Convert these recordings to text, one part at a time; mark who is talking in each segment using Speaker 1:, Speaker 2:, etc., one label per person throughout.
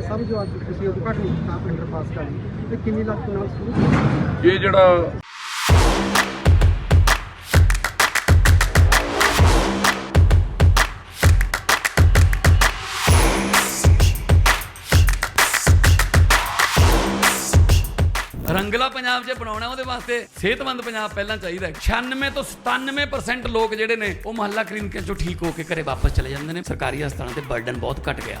Speaker 1: ਸਾਹਿਬ ਜੋ ਅੱਜ ਤੁਸੀਂ ਉਦਘਾਟਨ ਕੀਤਾ ਅੰਡਰਪਾਸ ਦਾ ਤੇ ਕਿੰਨੀ ਲੱਖ ਨਾਲ ਸ਼ੁਰੂ ਕੀਤਾ?
Speaker 2: ਇਹ ਜਿਹੜਾ
Speaker 3: ਰੰਗਲਾ ਪੰਜਾਬ ਜੇ ਬਣਾਉਣਾ ਉਹਦੇ ਵਾਸਤੇ ਸਿਹਤਮੰਦ ਪੰਜਾਬ ਪਹਿਲਾਂ ਚਾਹੀਦਾ ਹੈ। 96 ਤੋਂ 97% ਲੋਕ ਜਿਹੜੇ ਨੇ ਉਹ ਮੁਹੱਲਾ ਕਲੀਨਿਕਾਂ ਚੋਂ ਠੀਕ ਹੋ ਕੇ ਘਰੇ ਵਾਪਸ ਚਲੇ ਜਾਂਦੇ ਨੇ। ਸਰਕਾਰੀ ਹਸਪਤਾਲਾਂ ਤੇ ਬਰਡਨ ਬਹੁਤ ਘਟ ਗਿਆ।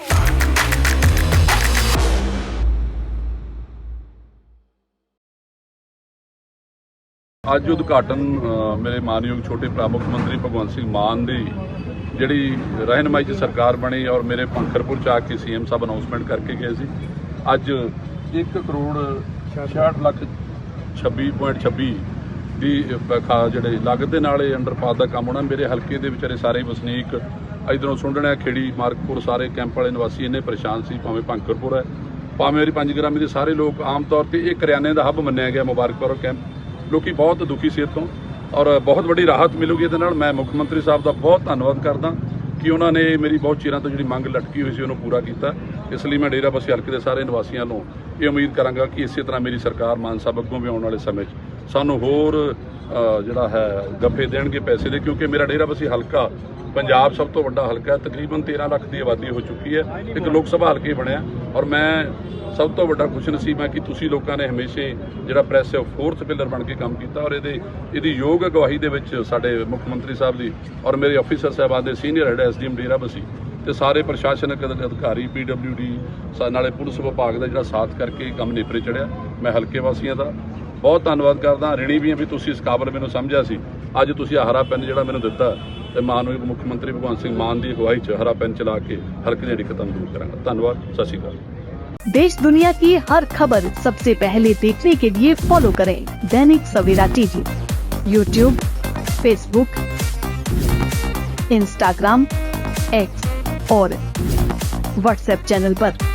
Speaker 2: ਅੱਜ ਉਦਘਾਟਨ ਮੇਰੇ ਮਾਨਯੋਗ ਛੋਟੇ ਭਰਾ ਮੁੱਖ ਮੰਤਰੀ ਭਗਵੰਤ ਸਿੰਘ ਮਾਨ ਦੀ ਜਿਹੜੀ ਰਹਿਨਮਾਈ 'ਚ ਸਰਕਾਰ ਬਣੀ ਔਰ ਮੇਰੇ ਪੰਖਰਪੁਰ ਚ ਆ ਕੇ ਸੀਐਮ ਸਾਹਿਬ ਅਨਾਉਂਸਮੈਂਟ ਕਰਕੇ ਗਏ ਸੀ। ਅੱਜ 1 ਕਰੋੜ 66 ਲੱਖ 26.26 ਦੀ ਅ, ਜਿਹੜੇ ਲਾਗਤ ਦੇ ਨਾਲ ਇਹ ਅੰਡਰਪਾਸ ਦਾ ਕੰਮ ਹੋਣਾ। ਮੇਰੇ ਹਲਕੇ ਦੇ ਵਿਚਾਰੇ ਸਾਰੇ ਵਸਨੀਕ ਇਧਰੋਂ ਸੁੰਡਣਿਆ ਖੇੜੀ ਮਾਰਕਪੁਰ ਸਾਰੇ ਕੈਂਪ ਵਾਲੇ ਨਿਵਾਸੀ ਇੰਨੇ ਪਰੇਸ਼ਾਨ ਸੀ ਭਾਵੇਂ ਪੰਖਰਪੁਰ ਹੈ ਭਾਵੇਂ ਮੇਰੀ ਪੰਜ ਗ੍ਰਾਮੀ ਦੇ ਸਾਰੇ ਲੋਕ ਆਮ ਤੌਰ ਤੇ ਇਹ ਕਰਿਆਨੇ ਦਾ ਹੱਬ ਮੰਨਿਆ ਗਿਆ ਮੁਬਾਰਕਪੁਰ ਕੈਂਪ ਲੋਕੀ ਬਹੁਤ ਦੁਖੀ ਸੀ ਇੱਥੋਂ ਔਰ ਬਹੁਤ ਵੱਡੀ ਰਾਹਤ ਮਿਲੂਗੀ ਇਹਦੇ ਨਾਲ। ਮੈਂ ਮੁੱਖ ਮੰਤਰੀ ਸਾਹਿਬ ਦਾ ਬਹੁਤ ਧੰਨਵਾਦ ਕਰਦਾ ਕਿ ਉਹਨਾਂ ਨੇ ਮੇਰੀ ਬਹੁਤ ਚਿਰਾਂ ਤੋਂ ਜਿਹੜੀ ਮੰਗ ਲਟਕੀ ਹੋਈ ਸੀ ਉਹਨੂੰ ਪੂਰਾ ਕੀਤਾ। ਇਸ ਲਈ ਮੈਂ ਡੇਰਾ ਬਸੀ ਹਲਕੇ ਦੇ ਸਾਰੇ ਨਿਵਾਸੀਆਂ ਨੂੰ ਇਹ ਉਮੀਦ ਕਰਾਂਗਾ ਕਿ ਇਸੇ ਤਰ੍ਹਾਂ ਮੇਰੀ ਸਰਕਾਰ ਮਾਨ ਸਾਹਿਬ ਅੱਗੋਂ ਵੀ ਆਉਣ ਵਾਲੇ ਸਮੇਂ 'ਚ ਸਾਨੂੰ ਹੋਰ ਜਿਹੜਾ ਹੈ ਗੱਫੇ ਦੇਣਗੇ ਪੈਸੇ ਦੇ, ਕਿਉਂਕਿ ਮੇਰਾ ਡੇਰਾ ਬਸੀ ਹਲਕਾ, ਪੰਜਾਬ ਸਭ ਤੋਂ ਵੱਡਾ ਹਲਕਾ ਹੈ, ਤਕਰੀਬਨ 13 ਲੱਖ ਦੀ ਆਬਾਦੀ ਹੋ ਚੁੱਕੀ ਹੈ, ਇੱਕ ਲੋਕ ਸਭਾ ਹਲਕੇ ਬਣਿਆ, ਔਰ ਮੈਂ ਸਭ ਤੋਂ ਵੱਡਾ ਖੁਸ਼ਨਸੀਬ ਹਾਂ ਕਿ ਤੁਸੀਂ ਲੋਕਾਂ ਨੇ ਹਮੇਸ਼ਾ ਜਿਹੜਾ ਪ੍ਰੈਸ ਹੈ ਫੋਰਥ ਪਿਲਰ ਬਣ ਕੇ ਕੰਮ ਕੀਤਾ, ਔਰ ਇਹਦੇ, ਇਹਦੀ ਯੋਗ ਅਗਵਾਈ ਦੇ ਵਿੱਚ ਸਾਡੇ ਮੁੱਖ ਮੰਤਰੀ ਸਾਹਿਬ ਦੀ, ਔਰ ਮੇਰੇ ਅਫੀਸਰ ਸਾਹਿਬਾਨ ਦੇ senior head SDM Dera Bassi, ਤੇ ਸਾਰੇ ਪ੍ਰਸ਼ਾਸਨਿਕ ਅਧ- ਅਧਿਕਾਰੀ ਪੀਡਬਲਯੂਡੀ ਨਾਲੇ ਪੁਲਿਸ ਵਿਭਾਗ ਦਾ ਜਿਹੜਾ ਸਾਥ ਕਰਕੇ ਕੰਮ ਨੇਪਰੇ ਚੜਿਆ, ਮੈਂ ਹਲਕੇ ਵਾਸੀਆਂ ਦਾ ਬਹੁਤ ਧੰਨਵਾਦ ਕਰਦਾ ਰਿਣੀ ਵੀ ਹਾਂ ਵੀ ਤੁਸੀਂ ਇਸ ਕਾਬਲ ਮੈਨੂੰ ਸਮਝਿਆ ਸੀ ਅੱਜ ਤੁਸੀਂ ਆਹ ਹਰਾ ਪੈਨ ਜਿਹੜਾ ਮੈਨੂੰ ਦਿੱਤਾ ਤੇ ਮਾਨਯੋਗ ਮੁੱਖ ਮੰਤਰੀ ਭਗਵੰਤ ਸਿੰਘ ਮਾਨ ਦੀ ਅਗਵਾਈ 'ਚ ਹਰਾ ਪੈਨ ਚਲਾ ਕੇ ਹਲਕੇ ਦੀਆਂ ਦਿੱਕਤਾਂ ਨੂੰ ਦੂਰ ਕਰਾਂਗਾ ਧੰਨਵਾਦ ਸਤਿ ਸ਼੍ਰੀ ਅਕਾਲ
Speaker 4: देश दुनिया की हर खबर सबसे पहले देखने के लिए फॉलो करें Dainik Savera TV YouTube Facebook Instagram X और व्हाट्सएप चैनल पर।